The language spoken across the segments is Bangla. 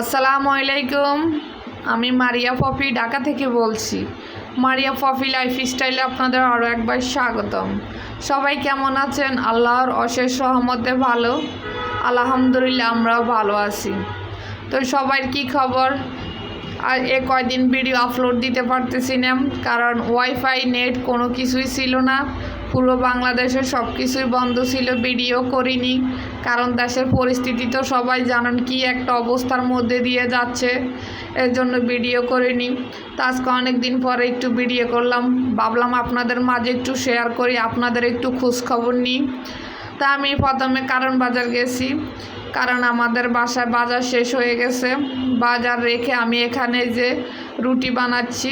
আসসালামু আলাইকুম। আমি মারিয়া পপি ঢাকা থেকে বলছি। মারিয়া পপি লাইফ স্টাইলে আপনাদের আরও একবার স্বাগতম। সবাই কেমন আছেন? আল্লাহর অশেষ সহমতে ভালো। আলহামদুলিল্লাহ, আমরাও ভালো আছি। তো সবার কি খবর? আর এ কয়দিন ভিডিও আপলোড দিতে পারতেছি না, কারণ ওয়াইফাই নেট কোনো কিছুই ছিল না। পুরো বাংলাদেশের সব কিছুই বন্ধ ছিল বিডিও করিনি। কারণ দেশের পরিস্থিতি তো সবাই জানেন কি একটা অবস্থার মধ্যে দিয়ে যাচ্ছে এর জন্য ভিডিও করিনি। তো আজকে অনেক দিন পরে একটু ভিডিও করলাম। ভাবলাম আপনাদের মাঝে একটু শেয়ার করি, আপনাদের একটু খোঁজখবর নিই। তা আমি প্রথমে কারণ বাজার গেছি। কারণ আমাদের বাসায় বাজার শেষ হয়ে গেছে। বাজার রেখে আমি এখানে যে রুটি বানাচ্ছি,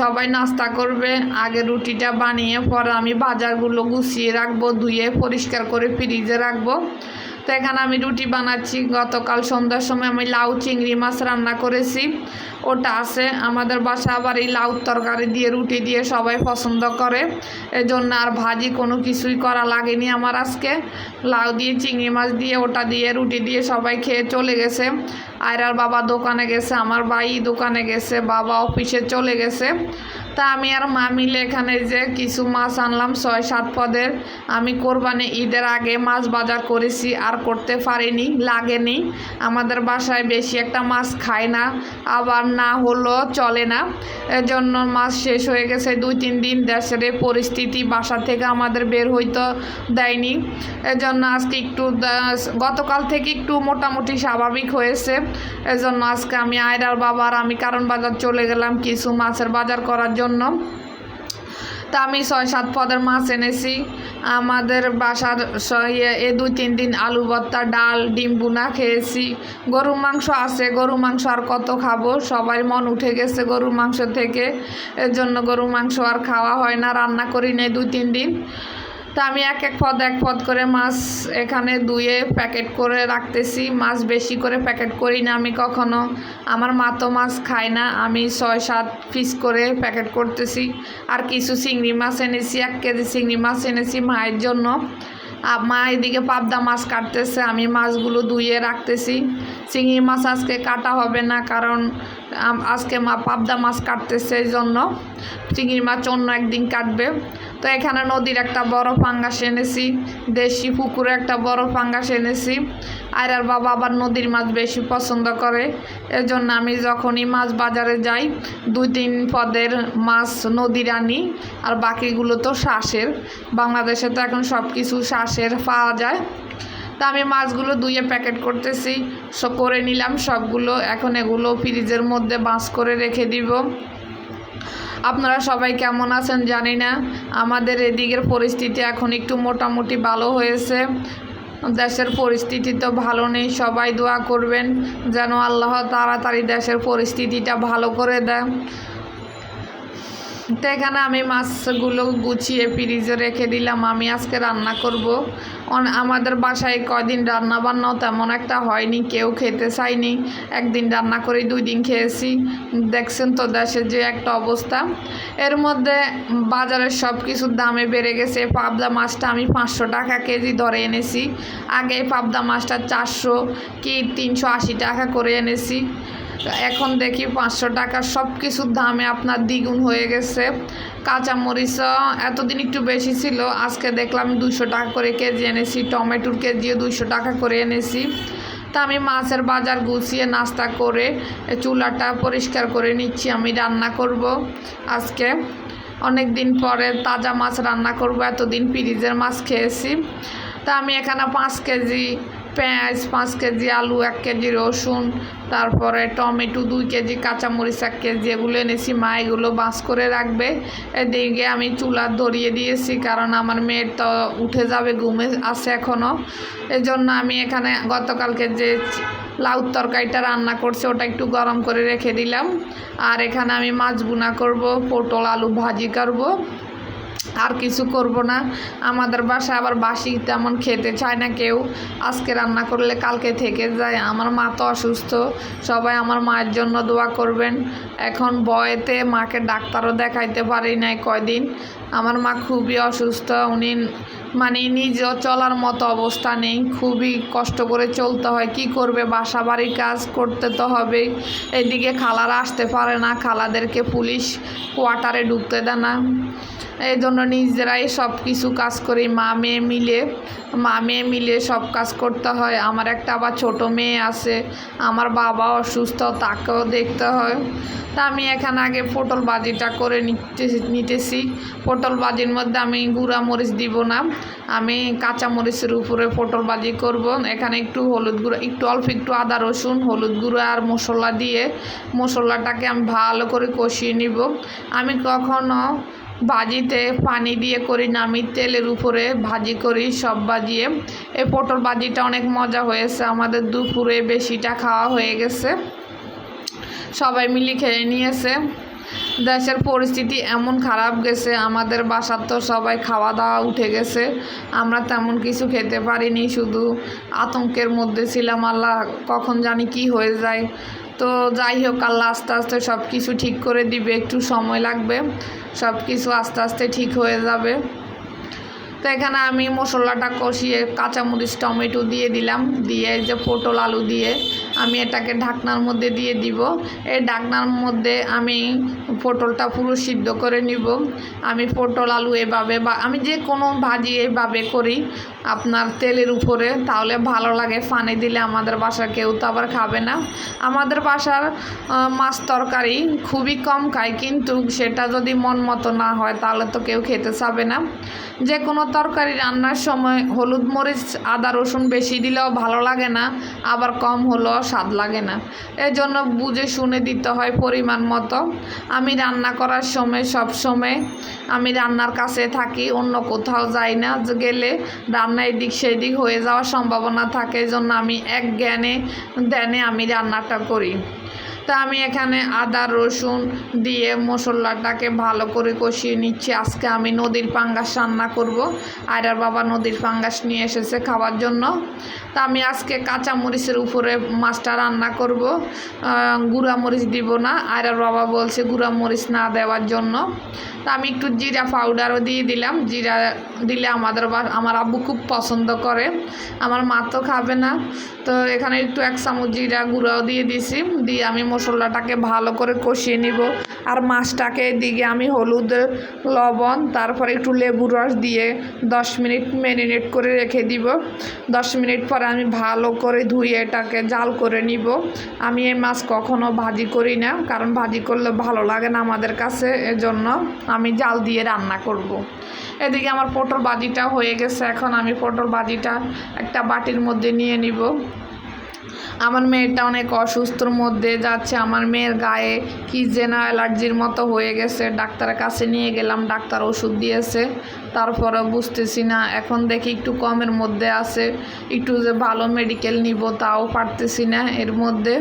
সবাই নাস্তা করবে, আগে রুটিটা বানিয়ে পরে আমি বাজারগুলো গুছিয়ে রাখব, ধুয়ে পরিষ্কার করে ফ্রিজে রাখব। তো এখানে আমি রুটি বানাচ্ছি। গতকাল সন্ধ্যার সময় আমি লাউ চিংড়ি মাছ রান্না করেছি। ওটা আছে। আমাদের বাসা আবার এই লাউ তরকারি দিয়ে, রুটি দিয়ে সবাই পছন্দ করে। এজন্য আর ভাজি কোনো কিছুই করা লাগেনি আমার আজকে। লাউ দিয়ে, চিংড়ি মাছ দিয়ে, ওটা দিয়ে, রুটি দিয়ে সবাই খেয়ে চলে গেছে। আয়রার বাবা দোকানে গেছে, আমার ভাই দোকানে গেছে, বাবা অফিসে চলে গেছে। তা আমি আর মা মিলে এখানে যে কিছু মাছ আনলাম, ছয়, সাত পদের। আমি কোরবানি ঈদের আগে মাছ বাজার করেছি, আর করতে পারিনি, লাগেনি। আমাদের বাসায় বেশি একটা মাছ খায় না, আবার না হলো চলে না। এজন্য মাছ শেষ হয়ে গেছে দুই, তিন দিন। দেশের পরিস্থিতি বাসা থেকে আমাদের বের হইতে দেয়নি। এজন্য আজকে একটু গতকাল থেকে একটু মোটামুটি স্বাভাবিক হয়েছে। এজন্য আজকে আমি আয়রার বাবার আমি কারণ বাজার চলে গেলাম, কিছু মাছের বাজার করার জন্য। তা আমি ছয়, সাত পদের মাছ এনেছি। আমাদের বাসার ইয়ে এ দুই, তিন দিন আলু ভর্তা, ডাল, ডিম বুনা খেয়েছি। গরু মাংস আছে গরু মাংস আর কত খাব? সবাই মন উঠে গেছে গরু মাংস থেকে। এর জন্য গরু মাংস আর খাওয়া হয় না, রান্না করি নেই দুই, তিন দিন। তা আমি এক এক পদ এক পদ করে মাছ এখানে ধুয়ে প্যাকেট করে রাখতেছি। মাছ বেশি করে প্যাকেট করি না আমি কখনো। আমার মা তো মাছ খায় না, আমি ছয়, সাত পিস করে প্যাকেট করতেছি। আর কিছু চিংড়ি মাছ এনেছি, এক কেজি চিংড়ি মাছ এনেছি মায়ের জন্য। মা এদিকে পাবদা মাছ কাটতেছে, আমি মাছগুলো ধুয়ে রাখতেছি। চিংড়ি মাছ আজকে কাটা হবে না, কারণ আজকে মা পাবদা মাছ কাটতেছে এই জন্য। চিংড়ি মাছ অন্য একদিন কাটবে। তো এখানে নদীর একটা বড় পাঙ্গাস এনেছি, দেশি পুকুরে একটা বড় পাঙ্গাস এনেছি। আর আর বাবা আবার নদীর মাছ বেশি পছন্দ করে। এজন্য আমি যখনই মাছ বাজারে যাই, দুই তিন পদের মাছ নদীর আনি, আর বাকিগুলো তো শ্বাসের বাংলাদেশে তো এখন সব কিছু শ্বাসের পাওয়া যায়। তা আমি মাছগুলো দুইয়ে প্যাকেট করতেছি করে নিলাম সবগুলো। এখন এগুলো ফ্রিজের মধ্যে বাঁশ করে রেখে দিব। আপনারা সবাই কেমন আছেন জানি না। আমাদের এদিকের পরিস্থিতি এখন একটু মোটামুটি ভালো হয়েছে। দেশের পরিস্থিতি তো ভালো নেই, সবাই দোয়া করবেন যেন আল্লাহ তাড়াতাড়ি দেশের পরিস্থিতিটা ভালো করে দেয়। তো এখানে আমি মাছগুলো গুছিয়ে ফ্রিজে রেখে দিলাম। আমি আজকে রান্না করব। আমাদের বাসায় কয়দিন রান্না বান্নাও তেমন একটা হয়নি, কেউ খেতে চায়নি। একদিন রান্না করে দুই দিন খেয়েছি। দেখছেন তো দেশের যে একটা অবস্থা। এর মধ্যে বাজারের সব কিছুর দামে বেড়ে গেছে। পাবদা মাছটা আমি পাঁচশো টাকা কেজি ধরে এনেছি। আগে পাবদা মাছটা চারশো, কি তিনশো আশি টাকা করে এনেছি। এখন দেখি পাঁচশো টাকা সব কিছুর দামে আপনার দ্বিগুণ হয়ে গেছে। কাঁচামরিচ এতদিন একটু বেশি ছিল, আজকে দেখলাম দুশো টাকা করে কেজি এনেছি, টমেটোর কেজিও দুশো টাকা করে এনেছি। তা আমি মাছের বাজার গুছিয়ে নাস্তা করে চুলাটা পরিষ্কার করে নিচ্ছি, আমি রান্না করব আজকে। অনেক দিন পরে তাজা মাছ রান্না করব, এতদিন ফ্রিজের মাছ খেয়েছি। তা আমি এখানে পাঁচ কেজি পেঁয়াজ, পাঁচ কেজি আলু, এক কেজি রসুন, তারপরে টমেটো, দুই কেজি কাঁচামরিচ, এক কেজি এগুলো এনেছি। মা এগুলো বাঁচ করে রাখবে। এদিকে আমি চুলা ধরিয়ে দিয়েছি কারণ আমার মেয়ের তো উঠে যাবে, ঘুমে আছে এখনও এজন্য আমি এখানে গতকালকে যে লাউ তরকারিটা রান্না করছে, ওটা একটু গরম করে রেখে দিলাম। আর এখানে আমি মাছ বুনা করব, পটল, আলু ভাজি করব। আর কিছু করব না। আমাদের বাসায় আবার বাসি তেমন খেতে চায় না কেউ। আজকে রান্না করলে কালকে থেকে যায়। আমার মা তো অসুস্থ। সবাই আমার মায়ের জন্য দোয়া করবেন। এখন বয়েতে মাকে ডাক্তারও দেখাইতে পারি নাই কয়দিন। আমার মা খুবই অসুস্থ। উনি মানে নিজেও চলার মতো অবস্থা নেই। খুবই কষ্ট করে চলতে হয়। কি করবে? বাসা বাড়ির কাজ করতে তো হবে। এদিকে খালারা আসতে পারে না। খালাদেরকে পুলিশ কোয়ার্টারে ঢুকতে দেয় না। এই জন্য নিজেরাই সব কিছু কাজ করি। মা মেয়ে মিলে, মা মেয়ে মিলে সব কাজ করতে হয়। আমার একটা আবার ছোট মেয়ে আছে। আমার বাবা অসুস্থ, তাকেও দেখতে হয়। তা আমি এখানে আগে পটল বাজিটা করে নিতে নিতেছি। পটল বাজির মধ্যে আমি গুঁড়া মরিচ দিব না। আমি কাঁচা মরিচের উপরে পটল বাজি করব। এখানে একটু হলুদ গুঁড়ো, একটু অল্প একটু আদা, রসুন, হলুদ গুঁড়ো আর মশলা দিয়ে মশলাটাকে আমি ভালো করে কষিয়ে নিব। আমি কখনো ভাজিতে পানি দিয়ে করি না, আমি তেলের উপরে ভাজি করি সব বাজিয়ে এই পটল ভাজিটা অনেক মজা হয়েছে, আমাদের দুপুরে বেশিটা খাওয়া হয়ে গেছে। সবাই মিলে খেয়ে নিয়েছে। দেশের পরিস্থিতি এমন খারাপ গেছে, আমাদের বাসার তো সবাই খাওয়া দাওয়া উঠে গেছে, আমরা তেমন কিছু খেতে পারিনি, শুধু আতঙ্কের মধ্যে ছিলাম, আল্লাহ কখন জানি কি হয়ে যায়। তো যাই হোক, আল্লাহ আস্তে আস্তে সব কিছু ঠিক করে দিবে, একটু সময় লাগবে সব কিছু আস্তে আস্তে ঠিক হয়ে যাবে। তো এখানে আমি মশলাটা কষিয়ে কাঁচামরিচ, টমেটো দিয়ে দিলাম। দিয়ে যে পটল আলু দিয়ে আমি এটাকে ঢাকনার মধ্যে দিয়ে দিব। এই ঢাকনার মধ্যে আমি পটলটা পুরো সিদ্ধ করে নিব। আমি পটল, আলু এভাবে বা আমি যে কোনো ভাজি এইভাবে করি। আপনার তেলের উপরে, তাহলে ভালো লাগে। ফানে দিলে আমাদের বাসার কেউ তো আবার খাবে না। আমাদের বাসার মাছ তরকারি খুবই কম খায়, কিন্তু সেটা যদি মন মতো না হয়, তাহলে তো কেউ খেতে চাবে না। যে কোনো তরকারি রান্নার সময় হলুদ মরিচ, আদা, রসুন বেশি দিলেও ভালো লাগে না, আবার কম হলেও স্বাদ লাগে না। এই জন্য বুঝে শুনে দিতে হয় পরিমাণ মতো। আমি রান্না করার সময় সব সময় আমি রান্নার কাছে থাকি, অন্য কোথাও যাই না গেলে রান্না এদিক সেদিক হয়ে যাওয়ার সম্ভাবনা থাকে। এই জন্য আমি এক জ্ঞানে, ধ্যানে আমি রান্নাটা করি। তা আমি এখানে আদা, রসুন দিয়ে মশলাটাকে ভালো করে কষিয়ে নিচ্ছি। আজকে আমি নদীর পাঙ্গাস রান্না করব। আয়রার বাবা নদীর পাঙ্গাস নিয়ে এসেছে খাওয়ার জন্য। তা আমি আজকে কাঁচা মরিচের উপরে মাছটা রান্না করব। গুঁড়া মরিচ দিব না। আয়রার বাবা বলছে গুঁড়া মরিচ না দেওয়ার জন্য। তা আমি একটু জিরা পাউডারও দিয়ে দিলাম। জিরা দিলে আমাদের আমার আব্বু খুব পছন্দ করে। আমার মা তো খাবে না। তো এখানে একটু এক চামচ জিরা গুঁড়াও দিয়ে দিছি। দিয়ে আমি মশলাটাকে ভালো করে কষিয়ে নিব। আর মাছটাকে এদিকে আমি হলুদ, লবণ, তারপরে একটু লেবু রস দিয়ে দশ মিনিট ম্যারিনেট করে রেখে দিব। দশ মিনিট পরে আমি ভালো করে ধুয়ে এটাকে জাল করে নিব। আমি এই মাছ কখনো ভাজি করি না, কারণ ভাজি করলে ভালো লাগে না আমাদের কাছে, এজন্য আমি জাল দিয়ে রান্না করব। এদিকে আমার পটল ভাজিটা হয়ে গেছে, এখন আমি পটল ভাজিটা একটা বাটির মধ্যে নিয়ে নিব। আমার মেয়েটা অনেক অসুস্থর মধ্যে যাচ্ছে, আমার মেয়ের গায়ে কি যেন অ্যালার্জির মতো হয়ে গেছে। ডাক্তারের কাছে নিয়ে গেলাম, ডাক্তার ওষুধ দিয়েছে তারপরে বুঝতেছি না। এখন দেখি একটু কমের মধ্যে আছে, একটু যে ভালো মেডিকেল নিব তাও পারতেছি না এর মধ্যে।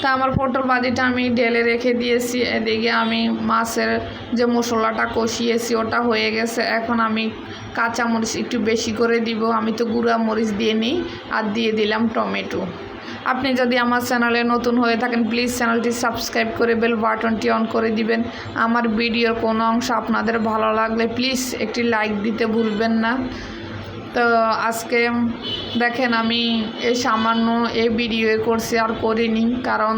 তা আমার পটল ভাজিটা আমি ঢেলে রেখে দিয়েছি। এদিকে আমি মাছের যে মশলাটা কষিয়েছি, ওটা হয়ে গেছে। এখন আমি কাঁচা মরিচ একটু বেশি করে দিব। আমি তো গুঁড়া মরিচ দিয়ে নিই আর দিয়ে দিলাম টমেটো। আপনি যদি আমার চ্যানেলে নতুন হয়ে থাকেন, প্লিজ চ্যানেলটি সাবস্ক্রাইব করে বেল বাটনটি অন করে দিবেন। আমার ভিডিওর কোনো অংশ আপনাদের ভালো লাগলে, প্লিজ একটি লাইক দিতে ভুলবেন না। তো আজকে দেখেন আমি এই সামান্য এই ভিডিও করছি আর করিনি, কারণ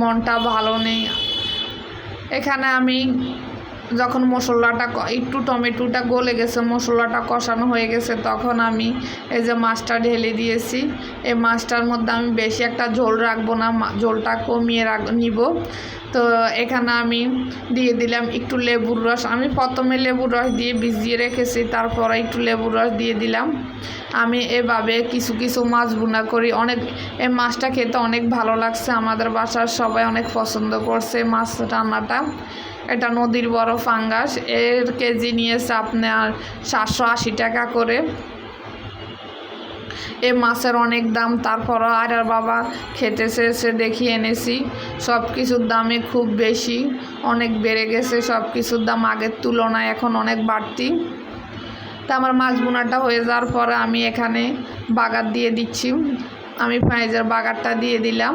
মনটা ভালো নেই। এখানে আমি যখন মশলাটা একটু টমেটোটা গলে গেছে, মশলাটা কষানো হয়ে গেছে, তখন আমি এই যে মাছটা ঢেলে দিয়েছি। এই মাছটার মধ্যে আমি বেশি একটা ঝোল রাখব না ঝোলটা কমিয়ে রাখ নিব। তো এখানে আমি দিয়ে দিলাম একটু লেবুর রস। আমি প্রথমে লেবুর রস দিয়ে ভিজিয়ে রেখেছি, তারপরে একটু লেবুর রস দিয়ে দিলাম। আমি এভাবে কিছু কিছু মাছ ভুনা করি। অনেক, এই মাছটা খেতে অনেক ভালো লাগছে। আমাদের বাসার সবাই অনেক পছন্দ করছে মাছ রান্নাটা। এটা নদীর বড় ফাঙ্গাস। এর কেজি নিয়েছে আপনার সাতশো আশি টাকা করে। এ মাছের অনেক দাম, তারপরও আর বাবা খেতে চেয়েছে দেখি এনেছি। সব কিছুর দামই খুব বেশি, অনেক বেড়ে গেছে সব কিছুর দাম আগের তুলনায় এখন অনেক বাড়তি। তা আমার মাছ বোনাটা হয়ে যাওয়ার পরে আমি এখানে বাগার দিয়ে দিচ্ছি। আমি পেঁয়াজের বাগারটা দিয়ে দিলাম।